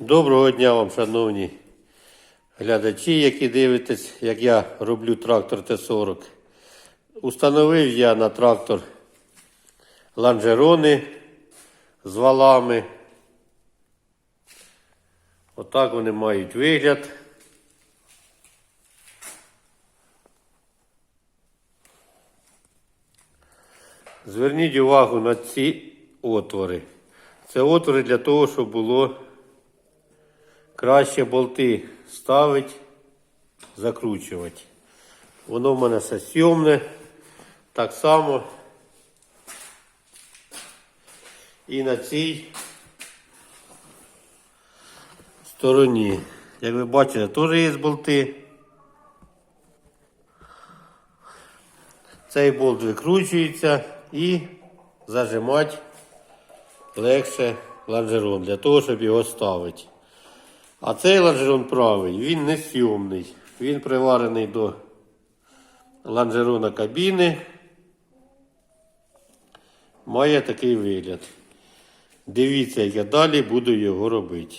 Доброго дня вам, шановні глядачі, які дивитесь, як я роблю трактор Т-40. Установив я на трактор ланжерони з валами. Отак вони мають вигляд. Зверніть увагу на ці отвори. Це отвори для того, щоб було краще болти ставити, закручувати. Воно в мене все сьомне. Так само. І на цій стороні. Як ви бачите, теж є болти. Цей болт викручується і зажимати легше лонжерон для того, щоб його ставити. А цей лонжерон правий, він не сйомний. Він приварений до лонжерона кабіни. Має такий вигляд. Дивіться, як я далі буду його робити.